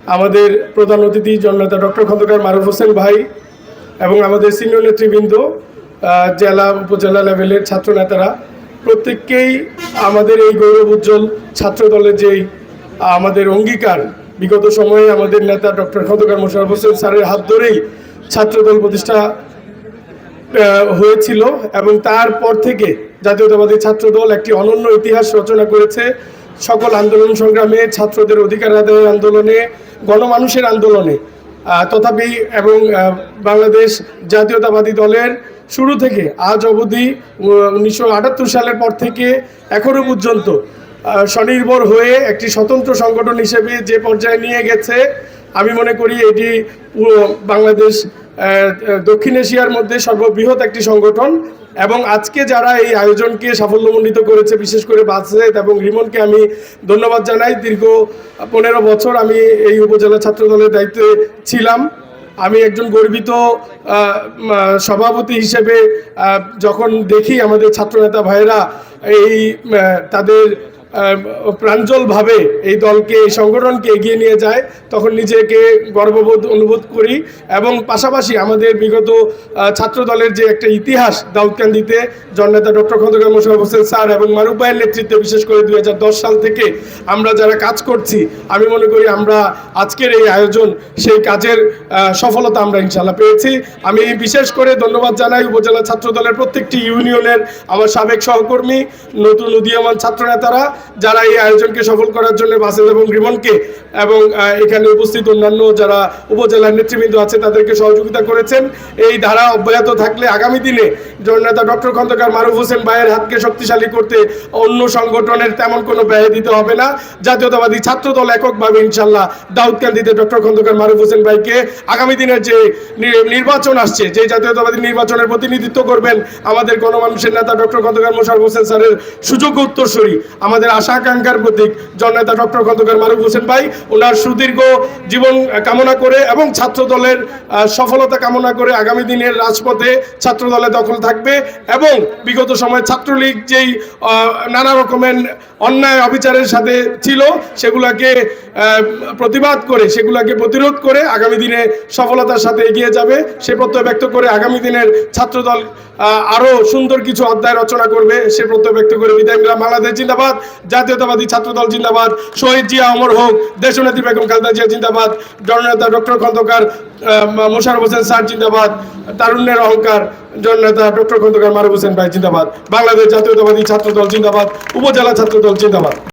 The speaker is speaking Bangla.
আমাদের প্রধান অতিথি জননেতা ডক্টর খন্দকার মারুফ হোসেন ভাই এবং আমাদের সিনিয়র নেতৃবৃন্দ জেলা উপজেলা লেভেলের ছাত্র নেতারা প্রত্যেককেই আমাদের এই গৌরব উজ্জ্বল ছাত্র দলের যেই আমাদের অঙ্গীকার, বিগত সময়ে আমাদের নেতা ডক্টর খন্দকার মোশারফ হোসেন স্যারের হাত ধরেই ছাত্রদল প্রতিষ্ঠা হয়েছিল এবং তারপর থেকে জাতীয়তাবাদী ছাত্রদল একটি অনন্য ইতিহাস রচনা করেছে। সকল আন্দোলন সংগ্রামে, ছাত্রদের অধিকার আদায়ের আন্দোলনে, গণমানুষের আন্দোলনে তথাপি এবং বাংলাদেশ জাতীয়তাবাদী দলের শুরু থেকে আজ অবধি উনিশশো আটাত্তর সালের পর থেকে এখনও পর্যন্ত স্বনির্ভর হয়ে একটি স্বতন্ত্র সংগঠন হিসেবে যে পর্যায়ে নিয়ে গেছে, আমি মনে করি এটি বাংলাদেশ দক্ষিণ এশিয়ার মধ্যে সর্ববৃহৎ একটি সংগঠন এবং আজকে যারা এই আয়োজনকে সাফল্যমণ্ডিত করেছে, বিশেষ করে বাসেদ এবং রিমনকে আমি ধন্যবাদ জানাই। দীর্ঘ পনেরো বছর আমি এই উপজেলা ছাত্র দলের দায়িত্বে ছিলাম। আমি একজন গর্বিত সভাপতি হিসেবে যখন দেখি আমাদের ছাত্রনেতা ভাইয়েরা এই তাদের প্রাঞ্জলভাবে এই দলকে, এই সংগঠনকে এগিয়ে নিয়ে যায়, তখন নিজেকে গর্ববোধ অনুভব করি এবং পাশাপাশি আমাদের বিগত ছাত্র দলের যে একটা ইতিহাস দাউদকান্দিতে, জননেতা ডক্টর খন্দকার মোশারফ হোসেন স্যার এবং মারুফ ভাইয়ের নেতৃত্বে, বিশেষ করে দু হাজার দশ সাল থেকে আমরা যারা কাজ করছি, আমি মনে করি আমরা আজকের এই আয়োজন, সেই কাজের সফলতা আমরা ইনশাল্লাহ পেয়েছি। আমি বিশেষ করে ধন্যবাদ জানাই উপজেলা ছাত্র দলের প্রত্যেকটি ইউনিয়নের আমার সাবেক সহকর্মী, নতুন উদীয়মান ছাত্র নেতারা যারা এই আয়োজনকে সফল করার জন্য বাসেল এবং রিমনকে এবং এখানে উপস্থিত অন্যান্য যারা উপজেলার নেতৃবৃন্দ আছে, তাদেরকে সহযোগিতা করেছেন। এই ধারা অব্যাহত থাকলে আগামী দিনে জননেতা ডক্টর খন্দকার মারুফ হোসেন ভাইয়ের হাতকে শক্তিশালী করতে অন্য সংগঠনের তেমন কোনো ব্যয় দিতে হবে না। জাতীয়তাবাদী ছাত্র দল এককভাবে ইনশাল্লাহ দাউদকান্দিতে ডক্টর খন্দকার মারুফ হোসেন ভাইকে আগামী দিনের যে নির্বাচন আসছে, যে জাতীয়তাবাদী নির্বাচনের প্রতিনিধিত্ব করবেন আমাদের গণমানুষের নেতা ডক্টর খন্দকার মোশারফ হোসেন স্যারের সুযোগ্য উত্তরসূরি। আমাদের আশা আকাঙ্ক্ষার প্রতীক জননেতা ডক্টর খন্দকার মারুফ হোসেন ভাই। ওনার সুদীর্ঘ জীবন কামনা করে এবং ছাত্র দলের সফলতা কামনা করে আগামী দিনের রাজপথে ছাত্র দলে দখল থাকবে এবং বিগত সময় ছাত্রলীগ যেই নানা রকমের অন্যায় অবিচারের সাথে ছিল, সেগুলাকে প্রতিবাদ করে, সেগুলাকে প্রতিরোধ করে আগামী দিনে সফলতার সাথে এগিয়ে যাবে। সে প্রত্যয় ব্যক্ত করে আগামী দিনের ছাত্রদল আহ, আরও সুন্দর কিছু অধ্যায় রচনা করবে সে প্রত্যয় ব্যক্ত করে বিদায় নিলাম। বাংলাদেশ জিন্দাবাদ জাতীয়তাবাদী ছাত্রদল জিন্দাবাদ শহীদ জিয়া অমর হোক দেশনেত্রী বেগম খালদা জিয়া জিন্দাবাদ জননেতা ডক্টর খন্দকার মোশাররফ হোসেন স্যার জিন্দাবাদ তারুণ্যের অহংকার জননেতা ডক্টর খন্দকার মারুফ হোসেন ভাই জিন্দাবাদ বাংলাদেশ জাতীয়তাবাদী ছাত্রদল জিন্দাবাদ উপজেলা ছাত্রদল জিন্দাবাদ।